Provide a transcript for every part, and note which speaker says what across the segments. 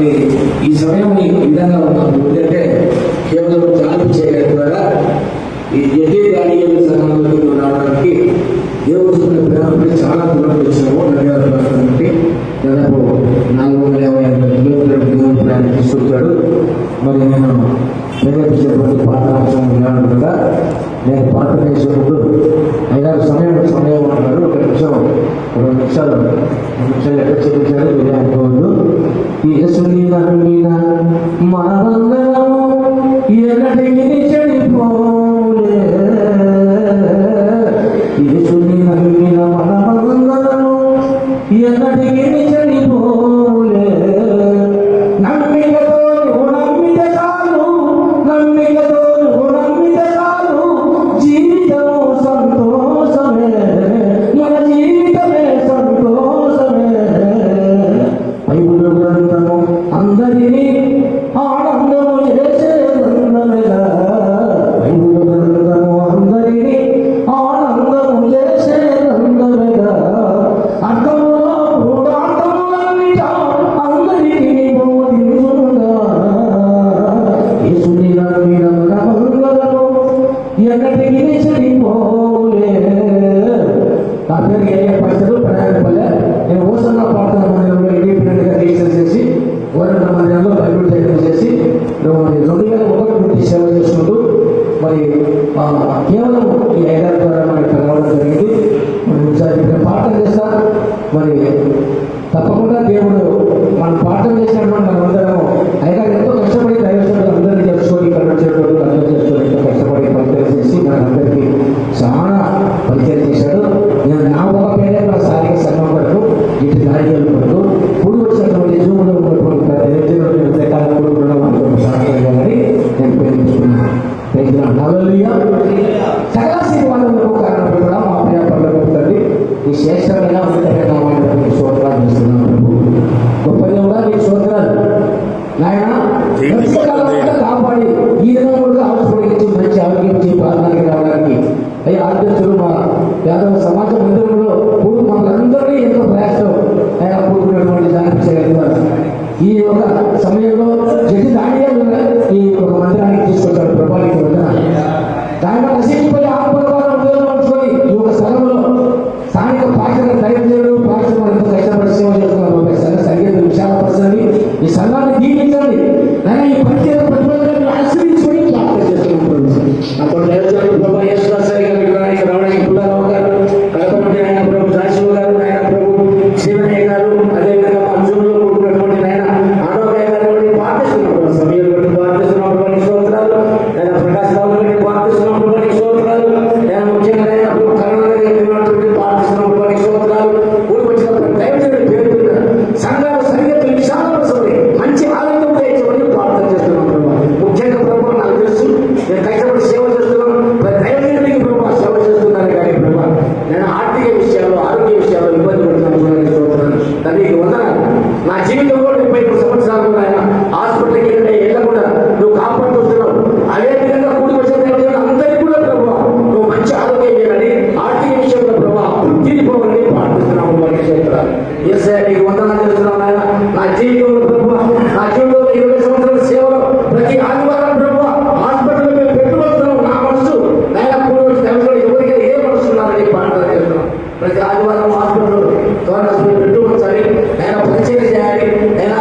Speaker 1: మరి ఈ సమయం ఈ విధంగా ఉందంటే కేవలం జాతి చేయడం ద్వారా ఈ ఎదే గాడియల సంబంధంలో రావడానికి దేవుడు ప్రేరణ చాలా దూరం వచ్చాము నగర ప్రాంతానికి దాదాపు నాలుగు వందల యాభై ఐదు కిలోమీటర్ దూరం ప్రయాణం తీసుకొచ్చాడు మరి నేను ప్రేరేపించేటువంటి పాత అంశం ఉన్నాను కదా. నేను పాత వేసినప్పుడు అయినా సమయం సమయం అన్నారు ఒక నిమిషం రెండు నిమిషాలు నిమిషాలు ఎక్కడ చూపించారు మీరు యేసుని నమ్మిన మనమందరం ఎన్నటికి చెడిపోలే యేసుని నమ్మిన మనమందరం ఎన్నటికి తప్పకుండా దేవుడు హాస్పిటల్ పెట్టుకోవచ్చని నేను పరిచయం చేయాలి ఆయన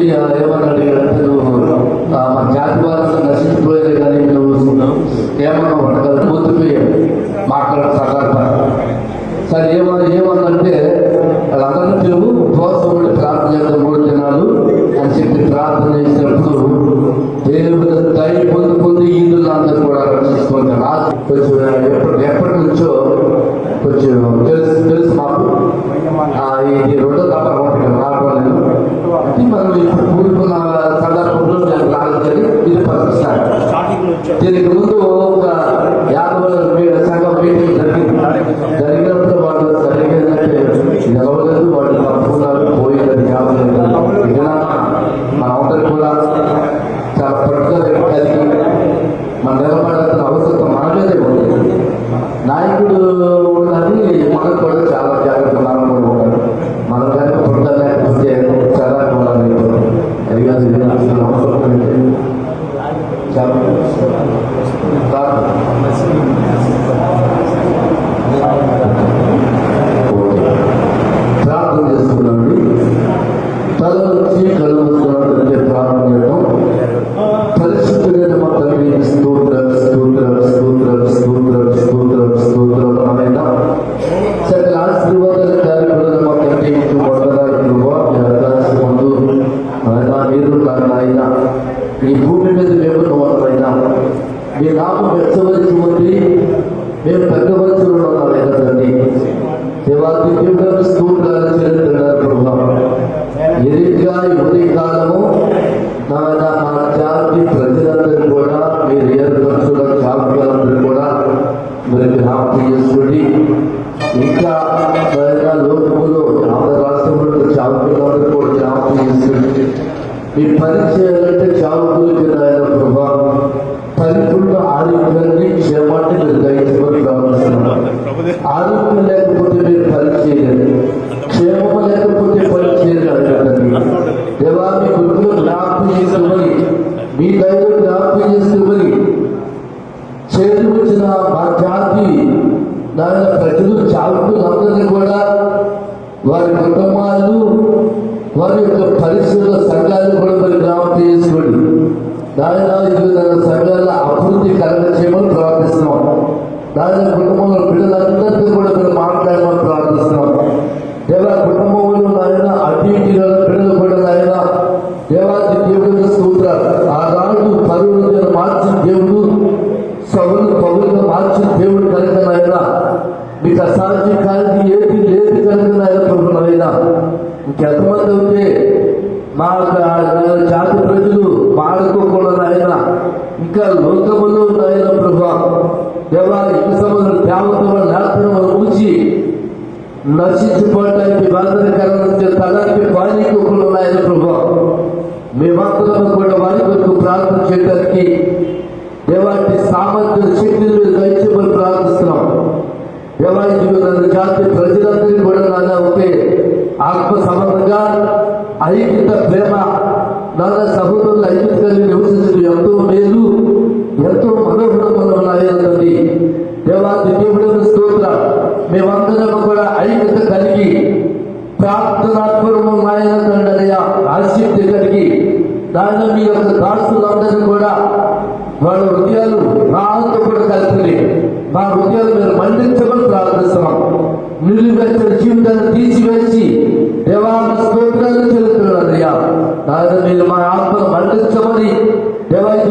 Speaker 2: Obrigado. Pero
Speaker 3: para యొక్క పరిశ్రమ సంఘాన్ని కూడా
Speaker 4: మరి జ్ఞాపకం చేసుకోండి. నాయన సంఘాల అభివృద్ధి కలగ చేయమని ప్రార్థిస్తున్నాం. నాయన కుటుంబంలో शिद्दत की। ప్రభుత్వాన్ని ఏవైతే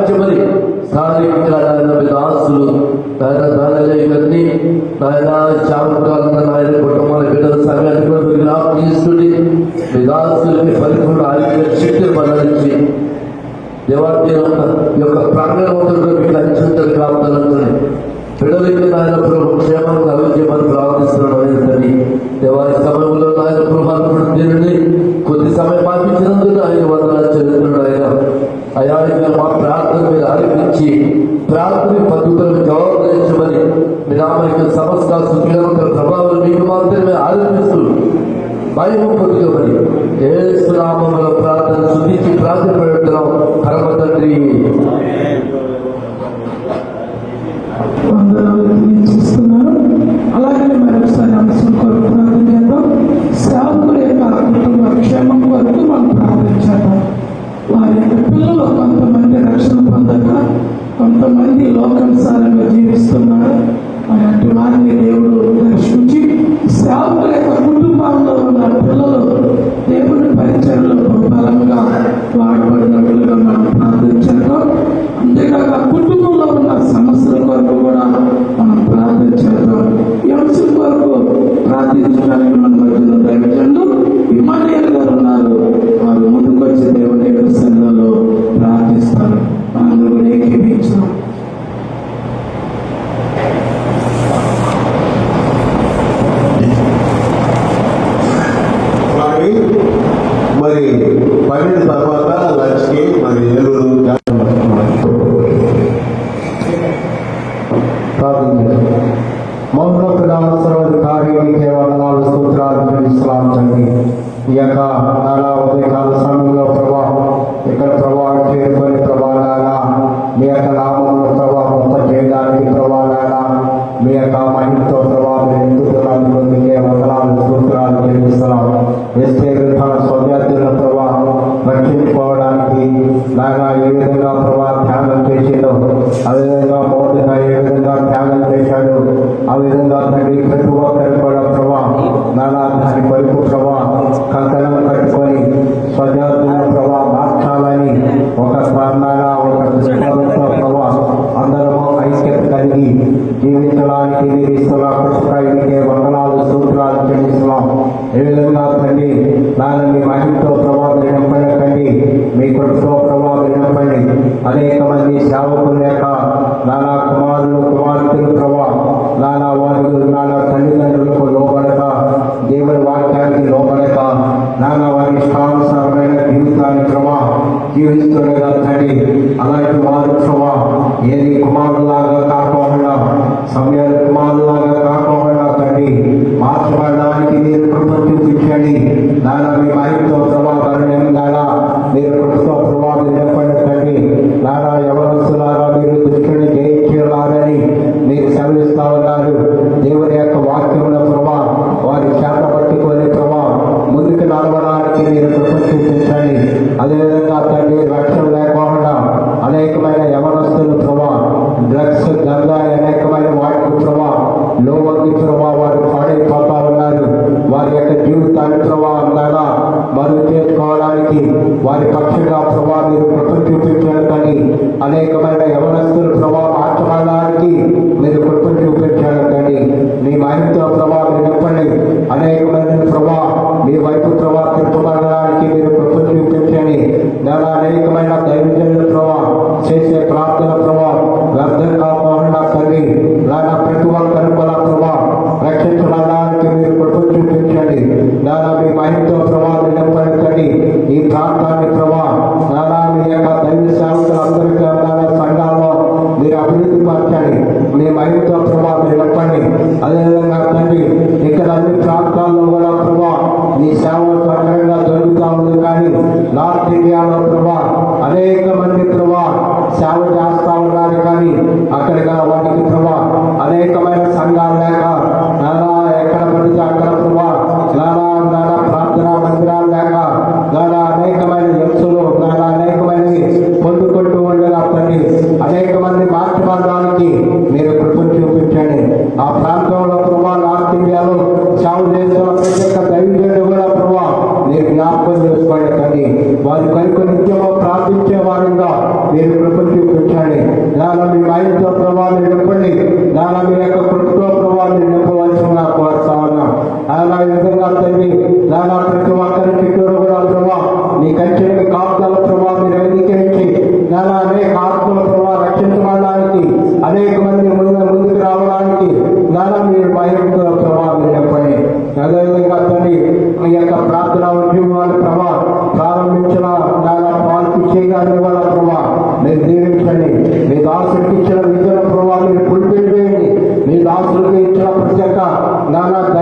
Speaker 4: చేయమని స్థానికంగా నాయన మీద ఇవన్నీ నాయన కుటుంబాల బిడ్డల సమయానికి మీరు మీ ఆస్తులని పరిపూర్ణ ఆరోగ్య శక్తి దేవాదేవ యొక్క మీకు భయం పొందుకోమని ఏసునామంలో ప్రార్థన శుద్ధించి ప్రార్థన పెడుతున్నాం పరమ తండ్రి ఆ ప్రాంతం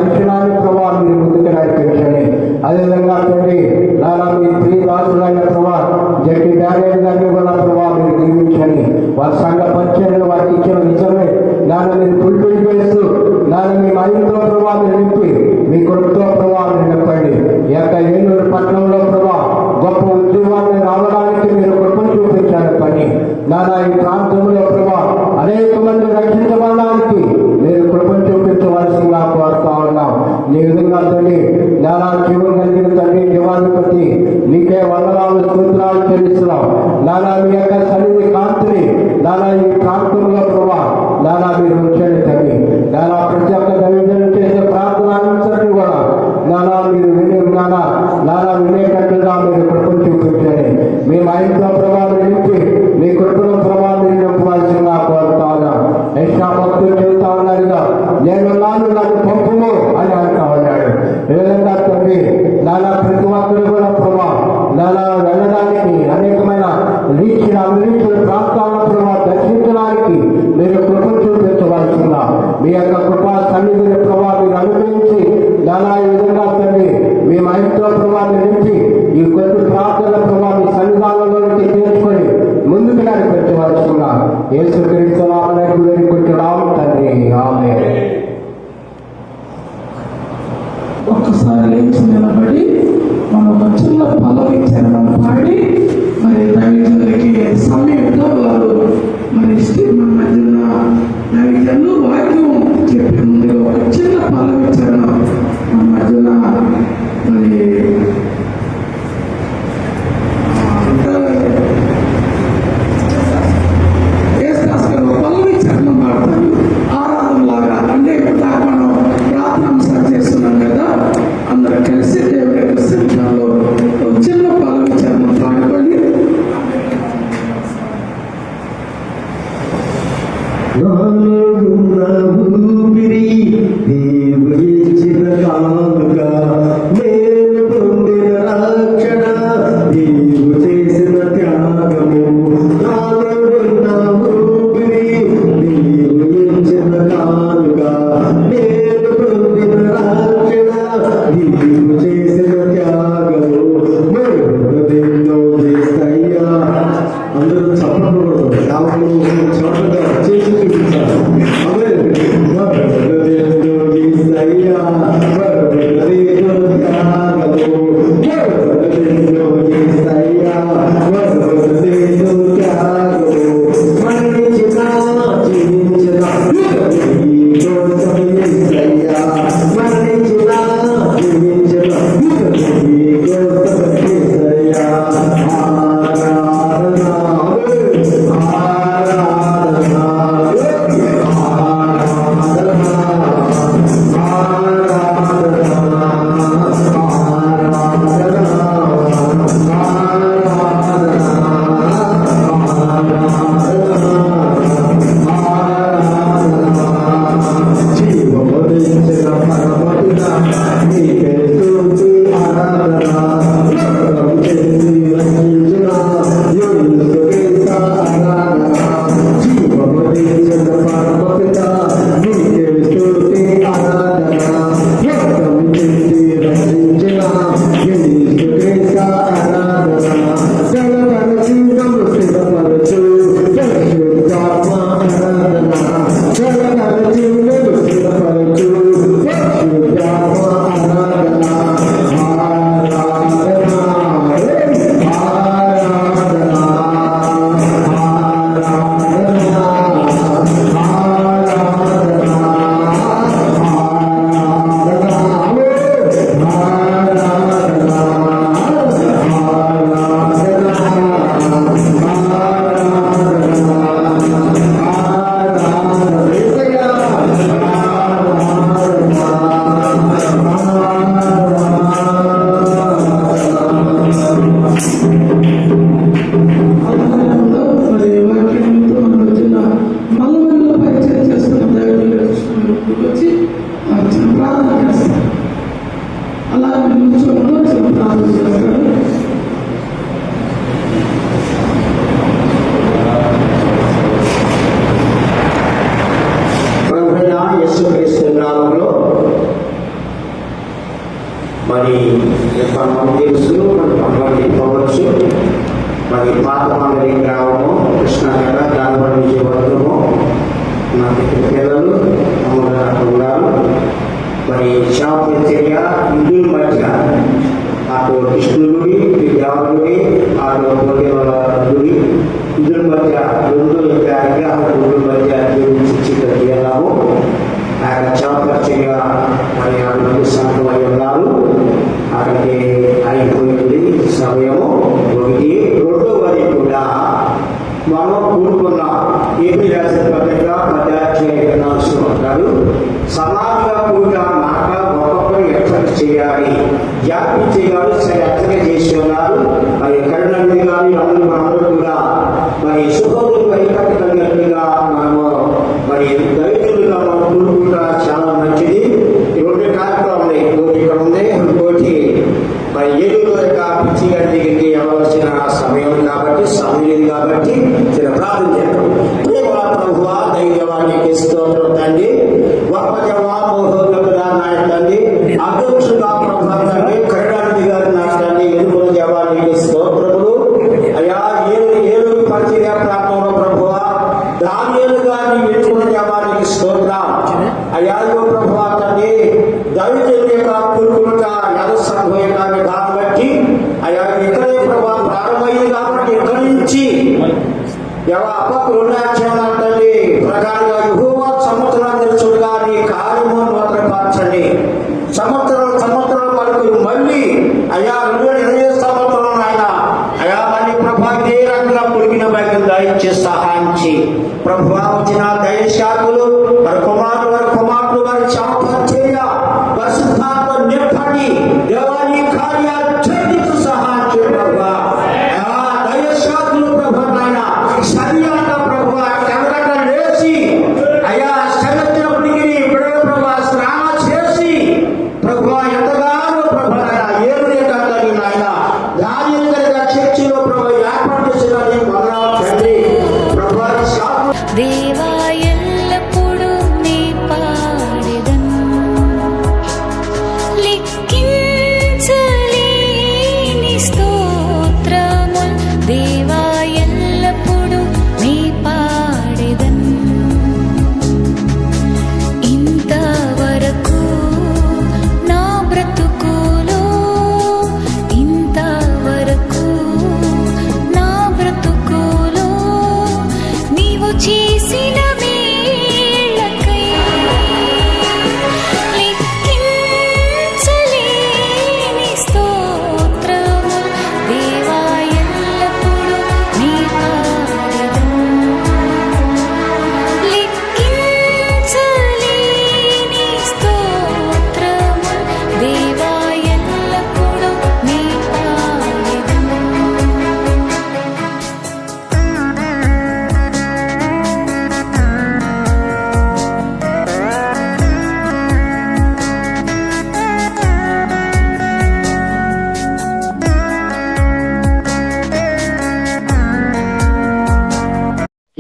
Speaker 4: లక్షణాలు ప్రభావ మీరు ముందుకు
Speaker 5: నడిపించండి. అదేవిధంగా తండ్రి నానా మీ త్రీ రాసులైన ప్రభావ జడ్డి డాడేజ్ గారిని కూడా ప్రభావ మీరు దీవించండి వారి సంఘ పరిచయంలో వారికి ఇచ్చిన నిజమే. నాన్న మీరు పుల్పిల్ చేస్తూ నాన్న మీ మహిళతో ప్రభావం నింపి మీ కొడుకుతో ప్రభావం నింపండి ఈ యొక్క ఏలూరు పట్టణంలో ప్రభావ గొప్ప ఉద్యోగాన్ని రావడానికి మీరు కృప చూపించాలి పని. నానా ఈ చెల్లిస్తున్నాం నానా మీ యొక్క సన్నిధి కాంతిని నానా ఈ ప్రాంతంలో ప్రభా నానా మీరు ఉంచండి తల్లి నానా ప్రతి ఒక్క దైవజన చేసే ప్రార్థన అంతటి కూడా నానా మీరు వినే నానా నానా వినేటట్లుగా మీరు
Speaker 6: Eu falo, meu సంపదంగా పదార్థాలు ఉంటారు సమాజ పూజ మాట గొప్ప ఎక్సెప్ట్ చేయాలి జాతి చేయాలి అర్చన చేసి ఉన్నారు మరి ఎక్కడ గారు అందరూ అందరూ కూడా. మరి
Speaker 7: శుభోదయం
Speaker 8: গাড়িতে